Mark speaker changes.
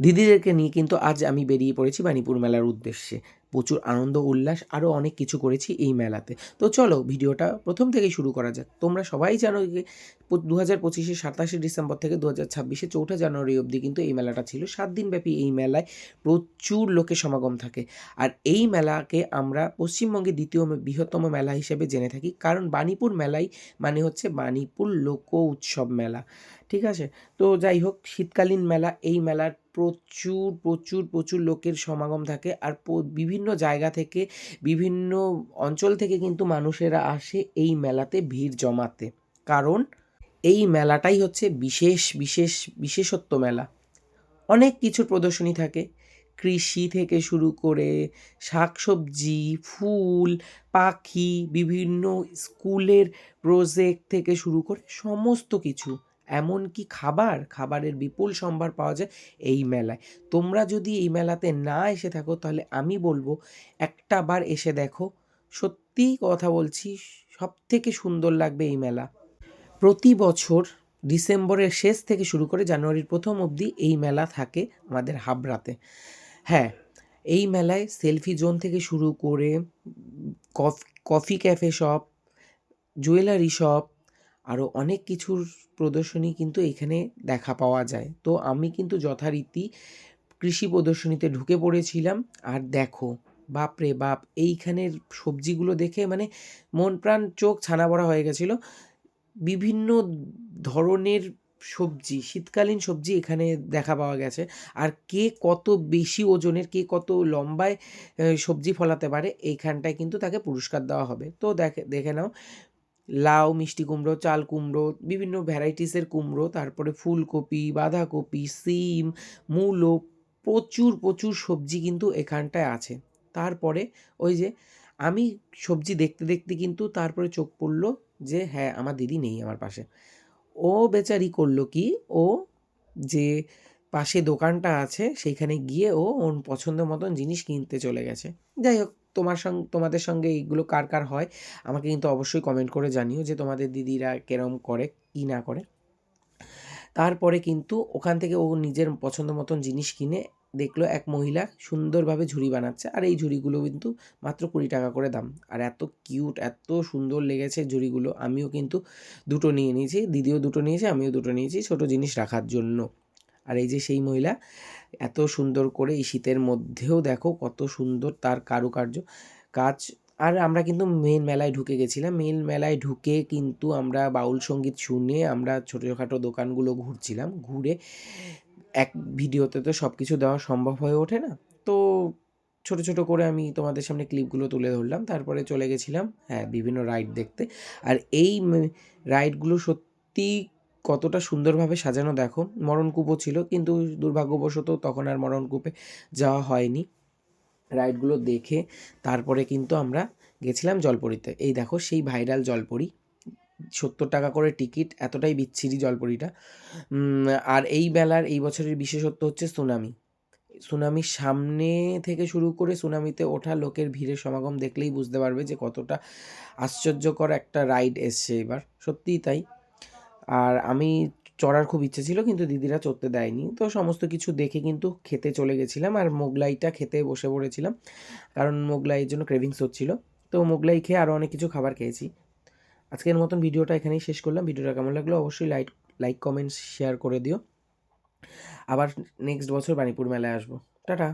Speaker 1: দিদিদেরকে নিয়ে কিন্তু আজ আমি বেরিয়ে পড়েছি বাণীপুর মেলার উদ্দেশ্যে। প্রচুর আনন্দ, উল্লাস আরও অনেক কিছু করেছি এই মেলাতে। তো চলো, ভিডিওটা প্রথম থেকেই শুরু করা যাক। তোমরা সবাই জানো যে দু হাজার পঁচিশে সাতাশে ডিসেম্বর থেকে দু হাজার ছাব্বিশে চৌঠা জানুয়ারি অবধি কিন্তু এই মেলাটা ছিল। সাত দিনব্যাপী এই মেলায় প্রচুর লোকের সমাগম থাকে। আর এই মেলাকে আমরা পশ্চিমবঙ্গে দ্বিতীয় বৃহত্তম মেলা হিসেবে জেনে থাকি। কারণ বাণীপুর মেলাই মানে হচ্ছে বাণীপুর লোক উৎসব মেলা। ঠিক আছে? তো যাই হোক, শীতকালীন মেলা, এই মেলার প্রচুর প্রচুর প্রচুর লোকের সমাগম থাকে আর বিভিন্ন জায়গা থেকে, বিভিন্ন অঞ্চল থেকে কিন্তু মানুষেরা আসে এই মেলাতে ভিড় জমাতে। কারণ এই মেলাটাই হচ্ছে বিশেষ বিশেষ, বিশেষত্ব মেলা। অনেক কিছুর প্রদর্শনী থাকে। কৃষি থেকে শুরু করে শাকসবজি, ফুল, পাখি, বিভিন্ন স্কুলের প্রজেক্ট থেকে শুরু করে সমস্ত কিছু। এমনকি খাবার? খাবারের বিপুল সম্ভার পাওয়া যায় এই মেলায়। তোমরা যদি এই মেলাতে না এসে থাকো, তাহলে আমি বলব একটা বার এসে দেখো। সত্যিই কথা বলছি সব থেকে সুন্দর লাগবে এই মেলা। প্রতি বছর ডিসেম্বরের শেষ থেকে শুরু করে জানুয়ারির প্রথম অবধি এই মেলা থাকে আমাদের হাবড়াতে। হ্যাঁ এই মেলায় সেলফি জোন থেকে শুরু করে কফ- coffee cafe shop, jewellery shop আরও অনেক কিছুর প্রদর্শনী কিন্তু এখানে দেখা পাওয়া যায়। তো আমি কিন্তু যথারীতি কৃষি প্রদর্শনীতে ঢুকে পড়েছিলাম। আর দেখো, বাপ রে বাপ, এইখানের সবজিগুলো দেখে মানে মন প্রাণ চোখ ছানা বড়া হয়ে গেছিল। বিভিন্ন ধরনের সবজি, শীতকালীন সবজি এখানে দেখা পাওয়া গেছে। আর কে কত বেশি ওজনের, কে কত লম্বায় সবজি ফলাতে পারে, এইখানটায় কিন্তু তাকে পুরস্কার দেওয়া হবে। তো দেখে দেখে নাও লাউ, মিষ্টি কুমড়ো, চাল কুমড়ো, বিভিন্ন ভ্যারাইটিসের কুমড়ো, তারপরে ফুলকপি, বাঁধাকপি, সিম, মূলো, প্রচুর প্রচুর সবজি কিন্তু এখানটায় আছে। তারপরে ওই যে আমি সবজি দেখতে দেখতে কিন্তু তারপরে চোখ পড়ল যে হ্যাঁ আমার দিদি নেই আমার পাশে। ও বেচারি করল কি? ও যে পাশে দোকানটা আছে, সেইখানে গিয়ে ও ওর পছন্দ মতন জিনিস কিনতে চলে গেছে। যাই হোক, তোমার সঙ্গে তোমাদের সঙ্গে এইগুলো কার কার হয়, আমাকে কিন্তু অবশ্যই কমেন্ট করে জানিও যে তোমাদের দিদিরা কেরম করে, কি না করে। তারপরে কিন্তু ওখান থেকে ও নিজের পছন্দ মতন জিনিস কিনে দেখল এক মহিলা সুন্দরভাবে ঝুড়ি বানাচ্ছে, আর এই ঝুড়িগুলো কিন্তু মাত্র কুড়ি টাকা করে দাম। আর এত কিউট এত সুন্দর লেগেছে ঝুড়িগুলো, আমিও কিন্তু দুটো নিয়ে নিয়েছি, দিদিও দুটো নিয়েছে, আমিও দুটো নিয়েছি ছোটো জিনিস রাখার জন্য। আর এই যে সেই মহিলা, এত সুন্দর করে এই শীতের মধ্যেও দেখো কত সুন্দর তার কারুকার্য। কাজ, আর আমরা কিন্তু মেন মেলায় ঢুকে গেছিলাম। মেন মেলায় ঢুকে কিন্তু আমরা বাউল সংগীত শুনে আমরা ছোটোখাটো দোকানগুলো ঘুরছিলাম। ঘুরে এক ভিডিওতে তো সব কিছু দেওয়া সম্ভব হয়ে ওঠে না। তো ছোট ছোট করে আমি তোমাদের সামনে ক্লিপগুলো তুলে ধরলাম। তারপরে চলে গেছিলাম হ্যাঁ বিভিন্ন রাইড দেখতে। আর এই রাইডগুলো সত্যি কতটা সুন্দরভাবে সাজানো দেখো। মরণকূপও ছিল, কিন্তু দুর্ভাগ্যবশত তখন আর মরণকূপে যাওয়া হয়নি। রাইডগুলো দেখে তারপরে কিন্তু আমরা গেছিলাম জলপরিতে। এই দেখো, সেই ভাইরাল জলপরি। সত্তর টাকা করে টিকিট, এতটাই বিচ্ছিরি জলপরিটা। আর এই বেলার, এই বছরের বিশেষত্ব হচ্ছে সুনামি। সুনামির সামনে থেকে শুরু করে সুনামিতে ওঠা লোকের ভিড়ের সমাগম দেখলেই বুঝতে পারবে যে কতটা আশ্চর্যকর একটা রাইড এসছে এবার। সত্যিই তাই। আর আমি চড়ার খুব ইচ্ছে ছিল, কিন্তু দিদিরা চড়তে দেয়নি। তো সমস্ত কিছু দেখে কিন্তু খেতে চলে গেছিলাম আর মোগলাইটা খেতে বসে পড়েছিলাম। কারণ মোগলাইয়ের জন্য ক্রেভিংস হচ্ছিল। তো মোগলাই খেয়ে আরও অনেক কিছু খাবার খেয়েছি। আজকের মতন ভিডিওটা এখানেই শেষ করলাম। ভিডিওটা কেমন লাগল অবশ্যই লাইক লাইক কমেন্টস শেয়ার করে দিও। আবার নেক্সট বছর বাণীপুর মেলায় আসব। টাটা!